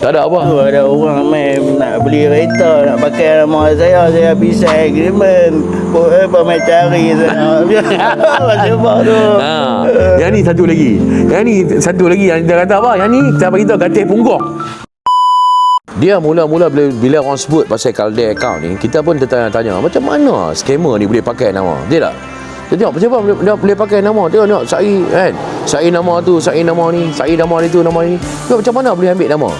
Tak ada apa. Tu ada orang main nak beli kereta nak pakai nama saya saya bisa agreement. Kau apa mai cari saya. Sebab tu. Ha, yang ni satu lagi. Yang ni satu lagi yang dia kata apa? Yang ni kita bagi tahu gatih punggok. Dia mula-mula bila, bila orang sebut pasal Calde account ni, kita pun tertanya-tanya macam mana scammer ni boleh pakai nama. Dia tak? Dia tengok macam mana dia boleh pakai nama. Tengok tengok sai kan. Sai nama tu, sai nama ni, sai nama ni tu, nama ni. Tengok macam mana boleh ambil nama.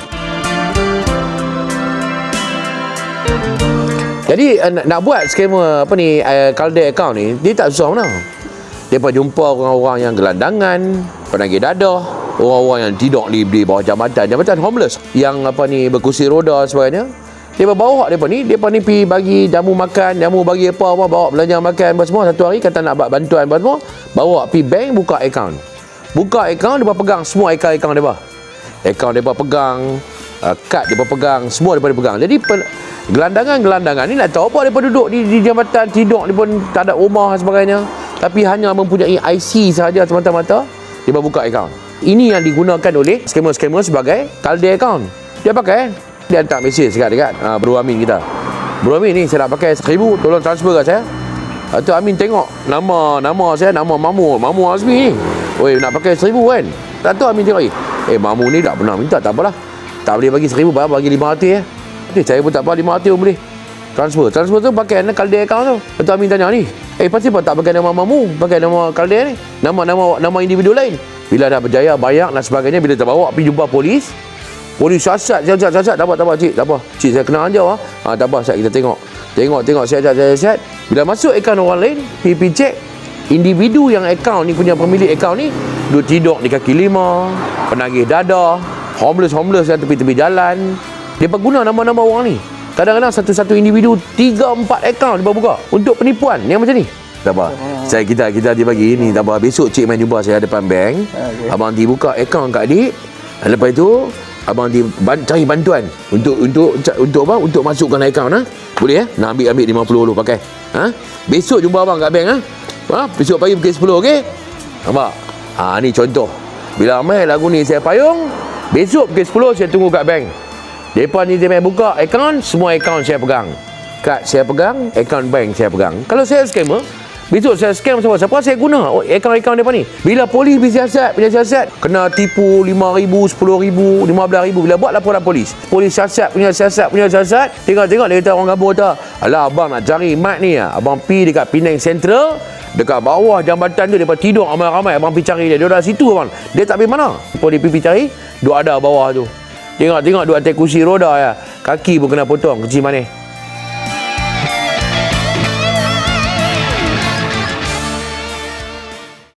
Jadi uh, nak, buat skema apa ni uh, Calde account ni dia tak susah mana. Depa jumpa orang-orang yang gelandangan, penagih dadah, orang-orang yang tidur di, di bawah jambatan, jambatan homeless yang apa ni berkursi roda sebagainya. Depa bawa depa ni, depa ni pi bagi jamu makan, jamu bagi apa apa bawa belanja makan apa semua satu hari kata nak buat bantuan apa semua, bawa pi bank buka account. Buka account depa pegang semua account-account depa. Account depa pegang, uh, kad depa pegang, semua depa pegang. Jadi gelandangan-gelandangan ni nak tahu apa depa duduk di, di jambatan tidur ni pun tak ada rumah dan sebagainya. Tapi hanya mempunyai IC sahaja semata-mata dia buka account. Ini yang digunakan oleh scammer-scammer sebagai Calde account. Dia pakai dia hantar mesej dekat dekat uh, Bro Amin kita. Bro Amin ni saya nak pakai seribu tolong transfer kat saya. Atau Amin tengok nama nama saya nama Mamu Mamu Azmi ni. Oi nak pakai seribu kan. Tak Amin tengok. Eh Mamu ni tak pernah minta tak apalah. Tak boleh bagi seribu bagi lima ya. Eh saya pun tak apa lima ratus pun boleh. Transfer. Transfer tu pakai Calde account tu. Atau Amin tanya ni. Eh pasti apa tak pakai nama Mamu, pakai nama Calde ni. Nama nama nama individu lain. Bila dah berjaya bayar dan sebagainya bila terbawa pergi jumpa polis. Polis sasat, sasat, sasat. Tak apa, tak apa, cik. Tak apa. Cik, saya kenal anja. Ha? ha tak apa, saya kita tengok. Tengok, tengok, sihat, sihat, sihat. Bila masuk akaun orang lain, PP check. Individu yang akaun ni punya pemilik akaun ni duduk tidur di kaki lima, penagih dada, homeless-homeless yang tepi-tepi jalan. Dia pengguna nama-nama orang ni. Kadang-kadang satu-satu individu tiga empat akaun dia buka untuk penipuan yang macam ni. Tak apa. Saya kita kita dia bagi ni tak apa. Besok cik main jumpa saya depan bank. Okey. Abang nanti buka akaun kat adik. Lepas itu abang ban, cari bantuan untuk untuk untuk apa? Untuk masukkan akaun ha. Boleh ya? Nak ambil ambil 50 dulu pakai. Ha? Besok jumpa abang kat bank ha. Ha? Besok pagi pukul 10 okey? Nampak? Ha ni contoh. Bila main lagu ni saya payung, besok pukul 10 saya tunggu kat bank. Depa ni dia buka akaun, semua akaun saya pegang. Kad saya pegang, akaun bank saya pegang. Kalau saya scammer, besok saya scam siapa siapa saya guna akaun-akaun depa ni. Bila polis bersiasat, punya siasat, kena tipu 5000, 10000, 15000 bila buat laporan polis. Polis siasat punya siasat punya siasat, tengok-tengok dia kata orang kabur kata, "Alah abang nak cari mat ni. Abang pi dekat Penang Central, dekat bawah jambatan tu depa tidur ramai-ramai abang pi cari dia. Dia dah situ abang. Dia tak pergi mana? Polis pi cari, duk ada bawah tu. Tengok-tengok duk atas kursi roda ya. Kaki pun kena potong kecil manis.